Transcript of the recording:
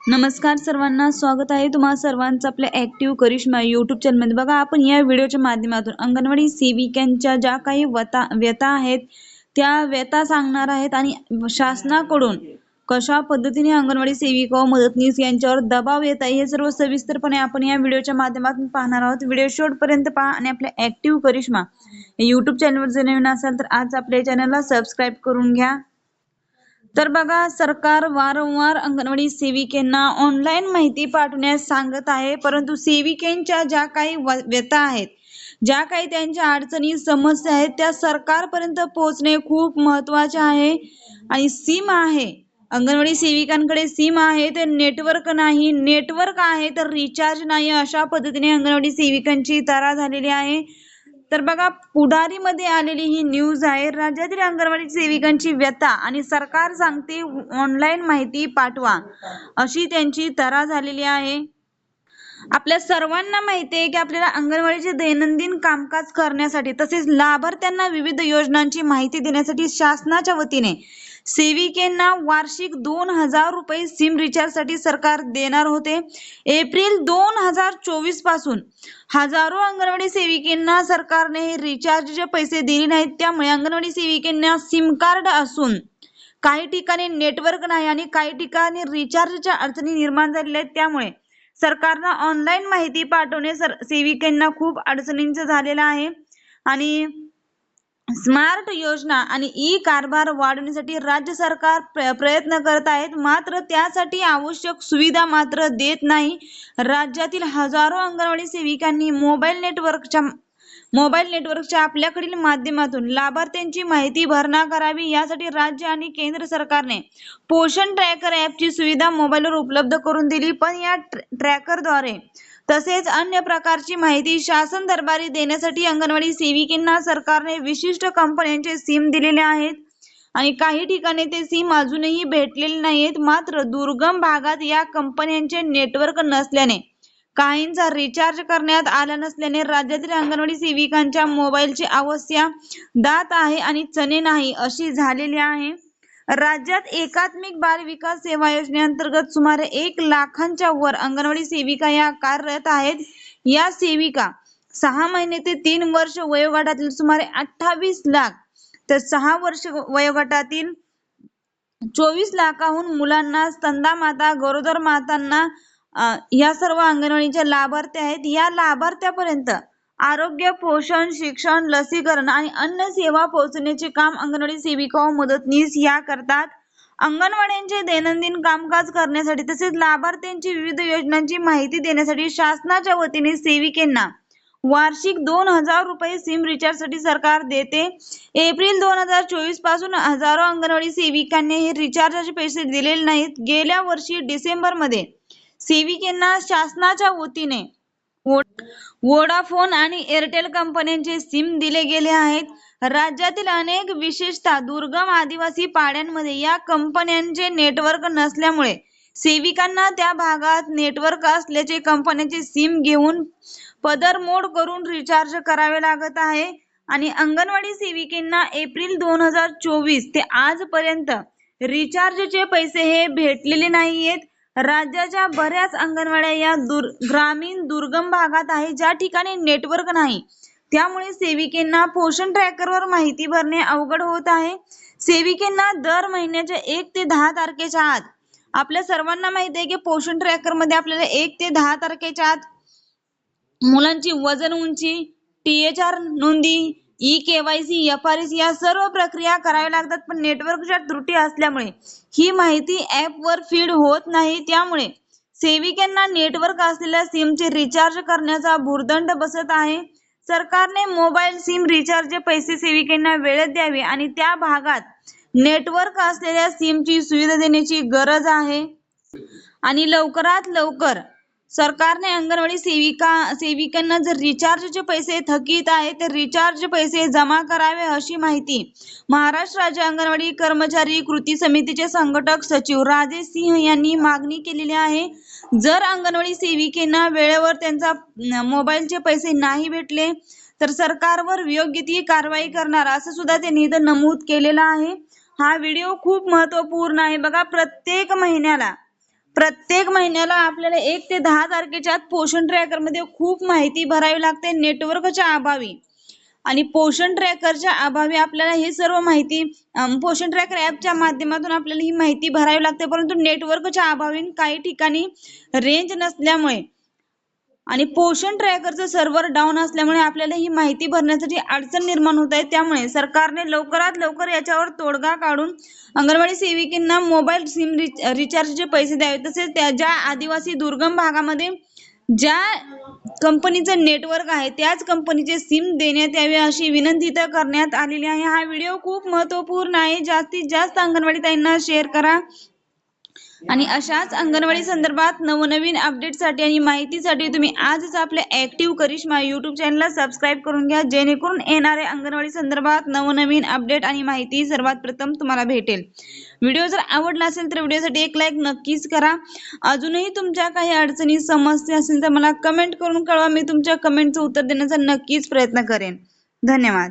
नमस्कार सर्वांना स्वागत आहे तुम्हा सर्वांचं आपल्या ऍक्टिव्ह करिश्मा युट्यूब चॅनलमध्ये बघा आपण या व्हिडिओच्या माध्यमातून अंगणवाडी सेविकांच्या ज्या काही वता व्यथा आहेत त्या व्यथा सांगणार आहेत आणि शासनाकडून कशा पद्धतीने अंगणवाडी सेविका व मदतनीस यांच्यावर दबाव येत आहे हे सर्व सविस्तरपणे आपण या व्हिडिओच्या माध्यमातून पाहणार आहोत. व्हिडिओ शेवटपर्यंत पहा आणि आपल्या ऍक्टिव्ह करिश्मा युट्यूब चॅनलवर जर नवीन असाल तर आज आपल्या चॅनलला सबस्क्राईब करून घ्या. तर बघा सरकार वारंवार अंगणवाडी सेविकेंना ऑनलाईन माहिती पाठवण्यास सांगत आहे. परंतु सेविकेंच्या ज्या काही व- व्यथा आहेत ज्या काही त्यांच्या अडचणी समस्या आहेत त्या सरकारपर्यंत पोहोचणे खूप महत्त्वाचे आहे. आणि सिम आहे. अंगणवाडी सेविकांकडे सिम आहे तर नेटवर्क नाही. नेटवर्क आहे तर रिचार्ज नाही अशा पद्धतीने अंगणवाडी सेविकांची तरा झालेली आहे. तर बघा पुढारीमध्ये आलेली ही न्यूज आहे. राज्यातील अंगणवाडी सेविकांची व्यथा आणि सरकार सांगते ऑनलाईन माहिती पाठवा अशी त्यांची तरा झालेली आहे. आपल्या सर्वांना माहिती आहे की आपल्याला अंगणवाडीचे दैनंदिन कामकाज करण्यासाठी तसेच लाभार्थ्यांना विविध योजनांची माहिती देण्यासाठी शासनाच्या वतीने सेविकेंना वार्षिक दोन हजार रुपये सिम रिचार्जसाठी सरकार देणार होते. एप्रिल दोन हजार चोवीसपासून हजारो अंगणवाडी सेविकेंना सरकारने रिचार्जचे पैसे दिले नाहीत. त्यामुळे अंगणवाडी सेविकेंना सिम कार्ड असून काही ठिकाणी नेटवर्क नाही आणि काही ठिकाणी रिचार्जच्या अडचणी निर्माण झालेल्या आहेत. त्यामुळे सरकारनं ऑनलाईन माहिती पाठवणे सर सेविकांना खूप अडचणींचं झालेलं आहे. आणि स्मार्ट योजना आणि ई कारभार वाढवण्यासाठी राज्य सरकार प्रयत्न करत आहेत. मात्र त्यासाठी आवश्यक सुविधा मात्र देत नाही. राज्यातील हजारो अंगणवाडी सेविकांनी मोबाईल नेटवर्कच्या मोबाईल नेटवर्कच्या आपल्याकडील माध्यमातून लाभार्थ्यांची माहिती भरणा करावी यासाठी राज्य आणि केंद्र सरकारने पोषण ट्रॅकर ॲपची सुविधा मोबाईलवर उपलब्ध करून दिली. पण या ट्रॅकरद्वारे तसेच अन्य प्रकारची माहिती शासन दरबारी देण्यासाठी अंगणवाडी सेविकांना सरकारने विशिष्ट कंपन्यांचे सिम दिलेले आहेत. आणि काही ठिकाणी ते सिम अजूनही भेटलेले नाहीत. मात्र दुर्गम भागात या कंपन्यांचे नेटवर्क नसल्याने काहींचा रिचार्ज करण्यात आला नसल्याने राज्यातील अंगणवाडी सेविकांच्या मोबाईलची अवस्था दात आहे आणि चणे नाही अशी झालेली आहे. राज्यात एकात्मिक बाल विकास सेवा योजनेअंतर्गत सुमारे एक लाखांच्या वर अंगणवाडी सेविका या कार्यरत आहेत. या सेविका सहा महिने ते तीन वर्ष वयोगटातील सुमारे अठ्ठावीस लाख तर सहा वर्ष वयोगटातील चोवीस लाखाहून मुलांना स्तंदा माता गरोदर मातांना या सर्व अंगणवाडीच्या लाभार्थी आहेत. या लाभार्थ्यापर्यंत आरोग्य पोषण शिक्षण लसीकरण आणि अन्य सेवा पोहोचण्याचे काम अंगणवाडी सेविका व मदतनीस या करतात. अंगणवाड्यांचे दैनंदिन कामकाज करण्यासाठी तसेच लाभार्थ्यांची विविध योजनांची माहिती देण्यासाठी शासनाच्या वतीने सेविकेंना वार्षिक दोन हजार रुपये सिम रिचार्जसाठी सरकार देते. एप्रिल दोन हजार चोवीसपासून हजारो अंगणवाडी सेविकांनी हे रिचार्जाचे पैसे दिलेले नाहीत. गेल्या वर्षी डिसेंबरमध्ये सेविकेंना शासनाच्या वतीने वोडाफोन आणि एअरटेल कंपन्यांचे सिम दिले गेले आहेत. राज्यातील अनेक विशेषतः दुर्गम आदिवासी पाड्यांमध्ये या कंपन्यांचे नेटवर्क नसल्यामुळे सेविकांना त्या भागात नेटवर्क असल्याचे कंपन्यांचे सिम घेऊन पदरमोड करून रिचार्ज करावे लागत आहे. आणि अंगणवाडी सेविकेंना एप्रिल दोन हजार चोवीस ते आजपर्यंत रिचार्जचे पैसे हे भेटलेले नाहीयेत. राज्याच्या बऱ्याच अंगणवाड्या या दुर ग्रामीण दुर्गम भागात आहे ज्या ठिकाणी नेटवर्क नाही. त्यामुळे सेविकेंना पोषण ट्रॅकरवर माहिती भरणे अवघड होत आहे. सेविकेंना दर महिन्याच्या एक ते दहा तारखेच्या आत आपल्या सर्वांना माहिती आहे की पोषण ट्रॅकरमध्ये आपल्याला एक ते दहा तारखेच्या आत मुलांची वजन उंची टीएचआर नोंदी e KYC F R S या सर्व प्रक्रिया कराव्या लागतात पण नेटवर्कच्या त्रुटी असल्यामुळे ही माहिती ऍप वर फीड होत नाही. त्यामुळे सेविकांना नेटवर्क असलेल्या सिमचे रिचार्ज करण्याचा भुर्दंड बसत आहे. सरकारने मोबाईल सिम रिचार्जचे पैसे सेविकांना वेळेत द्यावे आणि त्या भागात नेटवर्क असलेल्या सिमची सुविधा देण्याची गरज आहे. आणि लवकरात लवकर सरकारने अंगणवाडी सेविका सेविकांना जर रिचार्जचे पैसे थकीत आहे तर रिचार्ज पैसे जमा करावे अशी माहिती महाराष्ट्र राज्य अंगणवाडी कर्मचारी कृती समितीचे संघटक सचिव राजेश सिंह यांनी मागणी केलेली आहे. जर अंगणवाडी सेविकेना वेळेवर त्यांचा मोबाईलचे पैसे नाही भेटले तर सरकारवर योग्य ती कारवाई करणार असं सुद्धा त्यांनी इथं नमूद केलेलं आहे. हा व्हिडिओ खूप महत्त्वपूर्ण आहे. बघा प्रत्येक महिन्याला प्रत्येक महिन्याला आपल्याला एक ते दहा तारखेच्या आत पोषण ट्रॅकरमध्ये खूप माहिती भरावी लागते नेटवर्कच्या अभावी. आणि पोषण ट्रॅकरच्या अभावी आपल्याला हे सर्व माहिती पोषण ट्रॅकर ॲपच्या माध्यमातून आपल्याला ही माहिती भरावी लागते परंतु नेटवर्कच्या अभावी काही ठिकाणी रेंज नसल्यामुळे आणि पोषण ट्रॅकरचं सर्व्हर डाऊन असल्यामुळे आपल्याला ही माहिती भरण्यासाठी अडचण निर्माण होत आहे. त्यामुळे सरकारने लवकरात लवकर याच्यावर तोडगा काढून अंगणवाडी सेविकांना मोबाईल सिम रिच रिचार्जचे पैसे द्यावे. तसेच त्या ज्या आदिवासी दुर्गम भागामध्ये ज्या कंपनीचं नेटवर्क आहे त्याच कंपनीचे सिम देण्यात यावे अशी विनंती तर करण्यात आलेली आहे. हा व्हिडिओ खूप महत्त्वपूर्ण आहे. जास्तीत जास्त अंगणवाडी ताईंना शेअर करा. आणि अशाच अंगणवाडी संदर्भात नवनवीन अपडेटसाठी आणि माहितीसाठी तुम्ही आजच आपल्या ऍक्टिव्ह करिश्मा युट्यूब चॅनलला सबस्क्राईब करून घ्या. जेणेकरून येणाऱ्या अंगणवाडी संदर्भात नवनवीन अपडेट आणि माहिती सर्वात प्रथम तुम्हाला भेटेल. व्हिडिओ जर आवडला असेल तर व्हिडिओसाठी एक लाईक नक्कीच करा. अजूनही तुमच्या काही अडचणी समस्या असेल तर मला कमेंट करून कळवा. मी तुमच्या कमेंटचं उत्तर देण्याचा नक्कीच प्रयत्न करेन. धन्यवाद.